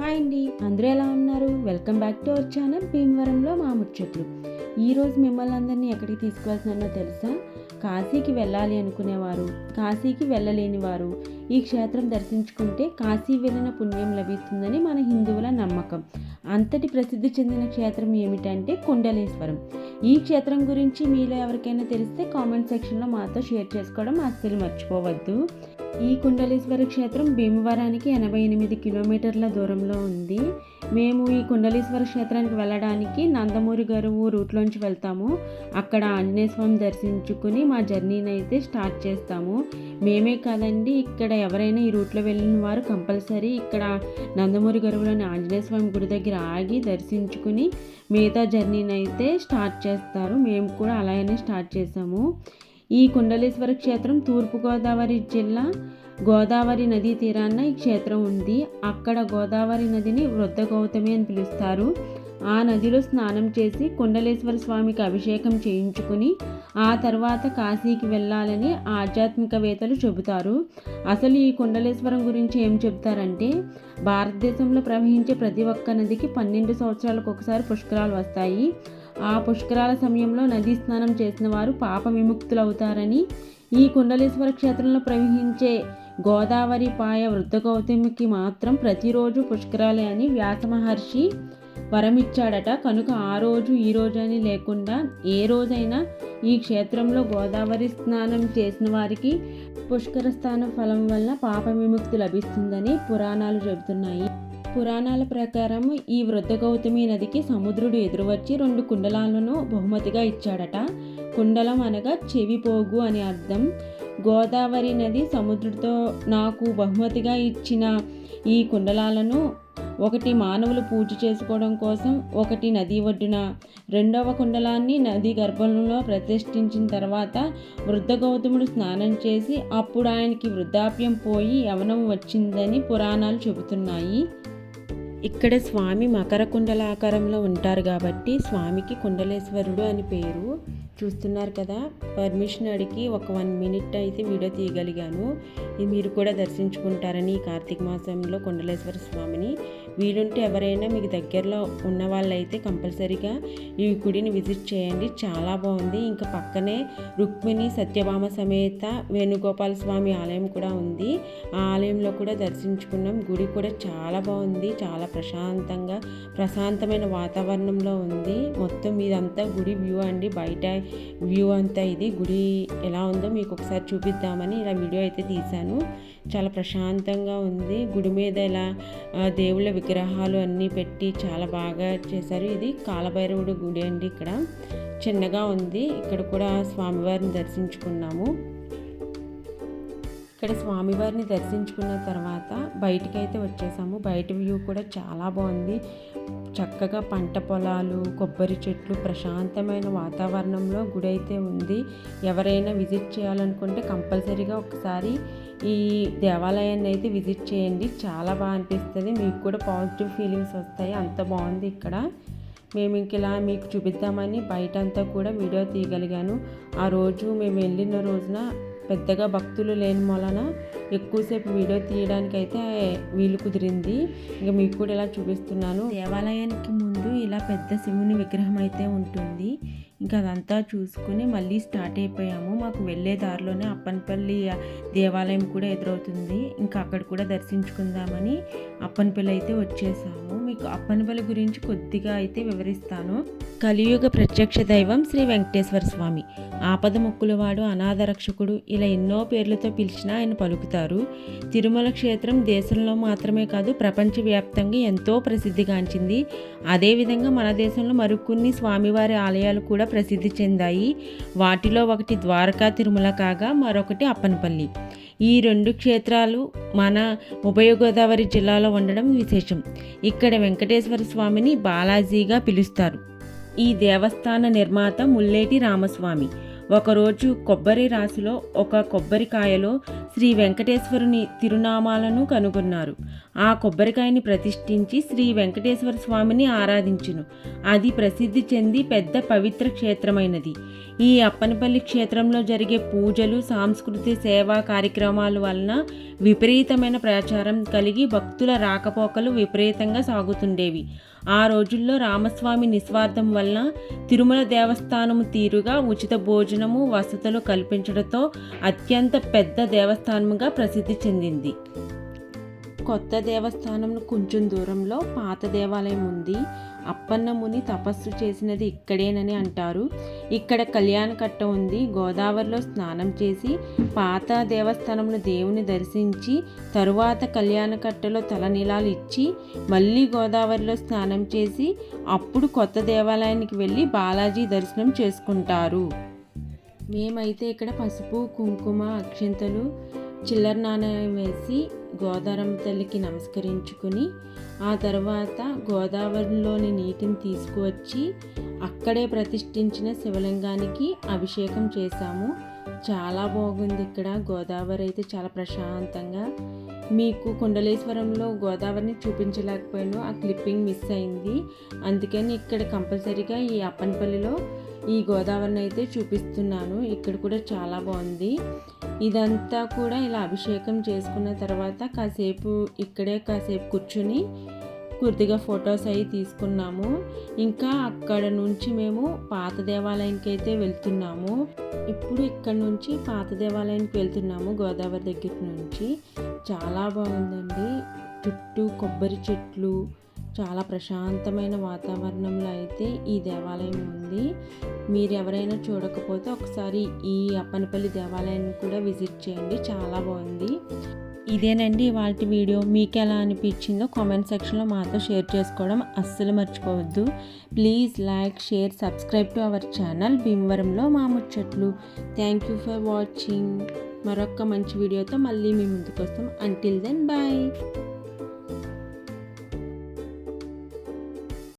Hi అండి. అందరూ ఎలా ఉన్నారు? Welcome back to our channel భీమవరంలో మా ముచ్చట్లు. ఈరోజు మిమ్మల్ని అందరినీ ఎక్కడికి తీసుకువెళ్తున్నానో తెలుసా? కాశీకి వెళ్ళాలి అనుకునేవారు. కాశీకి వెళ్ళలేని వారు. ఈ క్షేత్రం దర్శించుకుంటే కాశీ వెళ్ళిన పుణ్యం లభిస్తుందని మన హిందువుల నమ్మకం. అంతటి ప్రసిద్ధి చెందిన క్షేత్రం ఏమిటంటే కుండలేశ్వరం. ఈ క్షేత్రం గురించి మీలో ఎవరికైనా తెలిస్తే కామెంట్ సెక్షన్లో మాతో షేర్ చేసుకోవడం అస్సలు మర్చిపోవద్దు. ఈ కుండలీశ్వర క్షేత్రం భీమవరానికి ఎనభై ఎనిమిది కిలోమీటర్ల దూరంలో ఉంది. మేము ఈ కుండలీశ్వర క్షేత్రానికి వెళ్ళడానికి నందమూరి గరువు రూట్లోంచి వెళ్తాము. అక్కడ ఆంజనేయ స్వామి దర్శించుకుని మా జర్నీని అయితే స్టార్ట్ చేస్తాము. మేమే కాదండి ఇక్కడ ఎవరైనా ఈ రూట్లో వెళ్ళిన వారు కంపల్సరీ ఇక్కడ నందమూరి గరువులోని ఆంజనేయ స్వామి గుడి దగ్గర ఆగి దర్శించుకుని మిగతా జర్నీని అయితే స్టార్ట్ చేస్తారు. మేము కూడా అలాగనే స్టార్ట్ చేసాము. ఈ కుండలేశ్వర క్షేత్రం తూర్పుగోదావరి జిల్లా గోదావరి నదీ తీరాన ఈ క్షేత్రం ఉంది. అక్కడ గోదావరి నదిని వృద్ధ గౌతమి అని పిలుస్తారు. ఆ నదిలో స్నానం చేసి కుండలేశ్వర స్వామికి అభిషేకం చేయించుకుని ఆ తర్వాత కాశీకి వెళ్ళాలని ఆధ్యాత్మికవేత్తలు చెబుతారు. అసలు ఈ కుండలేశ్వరం గురించి ఏం చెబుతారంటే భారతదేశంలో ప్రవహించే ప్రతి ఒక్క నదికి పన్నెండు సంవత్సరాలకు ఒకసారి పుష్కరాలు వస్తాయి. ఆ పుష్కరాల సమయంలో నదీ స్నానం చేసిన వారు పాప విముక్తులవుతారని ఈ కుండలేశ్వర క్షేత్రంలో ప్రవహించే గోదావరి పాయ వృద్ధ గౌతమికి మాత్రం ప్రతిరోజు పుష్కరాలే అని వ్యాస మహర్షి వరమిచ్చాడట. కనుక ఆ రోజు ఈ రోజు అని లేకుండా ఏ రోజైనా ఈ క్షేత్రంలో గోదావరి స్నానం చేసిన వారికి పుష్కర స్థాన ఫలం వల్ల పాప విముక్తి లభిస్తుందని పురాణాలు చెబుతున్నాయి. పురాణాల ప్రకారం ఈ వృద్ధ గౌతమి నదికి సముద్రుడు ఎదురువచ్చి రెండు కుండలాలను బహుమతిగా ఇచ్చాడట. కుండలం అనగా చెవిపోగు అని అర్థం. గోదావరి నది సముద్రుడితో నాకు బహుమతిగా ఇచ్చిన ఈ కుండలాలను ఒకటి మానవులు పూజ చేసుకోవడం కోసం ఒకటి నది ఒడ్డున. రెండవ కుండలాన్ని నది గర్భంలో ప్రతిష్ఠించిన తర్వాత వృద్ధ గౌతముడు స్నానం చేసి అప్పుడు ఆయనకి వృద్ధాప్యం పోయి యవనం వచ్చిందని పురాణాలు చెబుతున్నాయి. ఇక్కడ స్వామి మకర కుండల ఆకారంలో ఉంటారు కాబట్టి స్వామికి కుండలేశ్వరుడు అని పేరు. చూస్తున్నారు కదా పర్మిషన్ అడిగి ఒక వన్ మినిట్ అయితే వీడియో తీయగలిగాను. మీరు కూడా దర్శించుకుంటారని ఈ కార్తీక మాసంలో కుండలేశ్వర స్వామిని. వీలుంటే ఎవరైనా మీకు దగ్గరలో ఉన్న వాళ్ళైతే కంపల్సరీగా ఈ గుడిని విజిట్ చేయండి. చాలా బాగుంది. ఇంకా పక్కనే రుక్మిణి సత్యభామ సమేత వేణుగోపాల స్వామి ఆలయం కూడా ఉంది. ఆ ఆలయంలో కూడా దర్శించుకున్నాం. గుడి కూడా చాలా బాగుంది. చాలా ప్రశాంతంగా ప్రశాంతమైన వాతావరణంలో ఉంది. మొత్తం ఇదంతా గుడి వ్యూ అండి. బయట వ్యూ అంతా ఇది. గుడి ఎలా ఉందో మీకు ఒకసారి చూపిద్దామని ఇలా వీడియో అయితే తీశాను. చాలా ప్రశాంతంగా ఉంది. గుడి మీద ఇలా దేవుళ్ళ విగ్రహాలు అన్నీ పెట్టి చాలా బాగా చేశారు. ఇది కాలభైరవుడు గుడి అండి ఇక్కడ. చిన్నగా ఉంది. ఇక్కడ కూడా స్వామివారిని దర్శించుకున్నాము. ఇక్కడ స్వామివారిని దర్శించుకున్న తర్వాత బయటికైతే వచ్చేసాము. బయట వ్యూ కూడా చాలా బాగుంది. చక్కగా పంట పొలాలు కొబ్బరి చెట్లు ప్రశాంతమైన వాతావరణంలో గుడి అయితే ఉంది. ఎవరైనా విజిట్ చేయాలనుకుంటే కంపల్సరీగా ఒకసారి ఈ దేవాలయాన్ని అయితే విజిట్ చేయండి. చాలా బాగా అనిపిస్తుంది. మీకు కూడా పాజిటివ్ ఫీలింగ్స్ వస్తాయి. అంత బాగుంది ఇక్కడ. మేము ఇంక ఇలా మీకు చూపిద్దామని బయట అంతా కూడా వీడియో తీయగలిగాను. ఆ రోజు మేము వెళ్ళిన రోజున పెద్దగా భక్తులు లేని వలన ఎక్కువసేపు వీడియో తీయడానికి అయితే వీలు కుదిరింది. ఇంకా మీకు కూడా ఇలా చూపిస్తున్నాను. దేవాలయానికి ముందు ఇలా పెద్ద శివుని విగ్రహం అయితే ఉంటుంది. ఇంకా అదంతా చూసుకుని మళ్ళీ స్టార్ట్ అయిపోయాము. మాకు వెళ్ళే దారిలోనే అప్పనపల్లి దేవాలయం కూడా ఎదురవుతుంది. ఇంకా అక్కడ కూడా దర్శించుకుందామని అప్పనపల్లి అయితే వచ్చేసాము. మీకు అప్పనపల్లి గురించి కొద్దిగా అయితే వివరిస్తాను. కలియుగ ప్రత్యక్ష దైవం శ్రీ వెంకటేశ్వర స్వామి. ఆపద మొక్కులవాడు అనాథ రక్షకుడు ఇలా ఎన్నో పేర్లతో పిలిచినా ఆయన పలుకుతారు. తిరుమల క్షేత్రం దేశంలో మాత్రమే కాదు ప్రపంచవ్యాప్తంగా ఎంతో ప్రసిద్ధిగాంచింది. అదేవిధంగా మన దేశంలో మరికొన్ని స్వామివారి ఆలయాలు కూడా ప్రసిద్ధి చెందాయి. వాటిలో ఒకటి ద్వారకా తిరుమల కాగా మరొకటి అప్పనపల్లి. ఈ రెండు క్షేత్రాలు మన ఉభయ గోదావరి జిల్లాలో ఉండడం విశేషం. ఇక్కడ వెంకటేశ్వర స్వామిని బాలాజీగా పిలుస్తారు. ఈ దేవస్థాన నిర్మాత ముల్లేటి రామస్వామి. ఒకరోజు కొబ్బరి రాశిలో ఒక కొబ్బరికాయలో శ్రీ వెంకటేశ్వరుని తిరునామాలను కనుగొన్నారు. ఆ కొబ్బరికాయని ప్రతిష్ఠించి శ్రీ వెంకటేశ్వర స్వామిని ఆరాధించును. అది ప్రసిద్ధి చెంది పెద్ద పవిత్ర క్షేత్రమైనది. ఈ అప్పనపల్లి క్షేత్రంలో జరిగే పూజలు సాంస్కృతిక సేవా కార్యక్రమాల వలన విపరీతమైన ప్రచారం కలిగి భక్తుల రాకపోకలు విపరీతంగా సాగుతుండేవి. ఆ రోజుల్లో రామస్వామి నిస్వార్థం వలన తిరుమల దేవస్థానము తీరుగా ఉచిత భోజనం భోజనము వసతులు కల్పించడంతో అత్యంత పెద్ద దేవస్థానముగా ప్రసిద్ధి చెందింది. కొత్త దేవస్థానం కొంచెం దూరంలో పాత దేవాలయం ఉంది. అప్పన్న ముని తపస్సు చేసినది ఇక్కడేనని అంటారు. ఇక్కడ కళ్యాణ కట్ట ఉంది. గోదావరిలో స్నానం చేసి పాత దేవస్థానంలో దేవుని దర్శించి తరువాత కళ్యాణ కట్టలో తలనీలాలు ఇచ్చి మళ్ళీ గోదావరిలో స్నానం చేసి అప్పుడు కొత్త దేవాలయానికి వెళ్ళి బాలాజీ దర్శనం చేసుకుంటారు. మేమైతే ఇక్కడ పసుపు కుంకుమ అక్షింతలు చిల్లర నాణ్యం వేసి గోదావరమ్మ తల్లికి నమస్కరించుకుని ఆ తర్వాత గోదావరిలోని నీటిని తీసుకువచ్చి అక్కడే ప్రతిష్ఠించిన శివలింగానికి అభిషేకం చేశాము. చాలా బాగుంది ఇక్కడ. గోదావరి అయితే చాలా ప్రశాంతంగా. మీకు కుండలేశ్వరంలో గోదావరిని చూపించలేకపోయాను. ఆ క్లిప్పింగ్ మిస్ అయింది. అందుకని ఇక్కడ కంపల్సరీగా ఈ అప్పనపల్లిలో ఈ గోదావరిని అయితే చూపిస్తున్నాను. ఇక్కడ కూడా చాలా బాగుంది. ఇదంతా కూడా ఇలా అభిషేకం చేసుకున్న తర్వాత కాసేపు ఇక్కడే కాసేపు కూర్చుని కొద్దిగా ఫొటోస్ అవి తీసుకున్నాము. ఇంకా అక్కడ నుంచి మేము పాత దేవాలయానికి అయితే వెళ్తున్నాము. ఇప్పుడు ఇక్కడ నుంచి పాత దేవాలయానికి వెళ్తున్నాము గోదావరి దగ్గర నుంచి. చాలా బాగుందండి. చుట్టూ కొబ్బరి చెట్లు చాలా ప్రశాంతమైన వాతావరణంలో అయితే ఈ దేవాలయం ఉంది. మీరు ఎవరైనా చూడకపోతే ఒకసారి ఈ అప్పనపల్లి దేవాలయాన్ని కూడా విజిట్ చేయండి. చాలా బాగుంది. ఇదేనండి వాటి వీడియో. మీకు ఎలా అనిపించిందో కామెంట్ సెక్షన్లో మాతో షేర్ చేసుకోవడం అస్సలు మర్చిపోవద్దు. Please like share subscribe to our channel భీమవరంలో మా ముచ్చట్లు. Thank you for watching. మరొక మంచి వీడియోతో మళ్ళీ మీ ముందుకు వస్తాం. Until then bye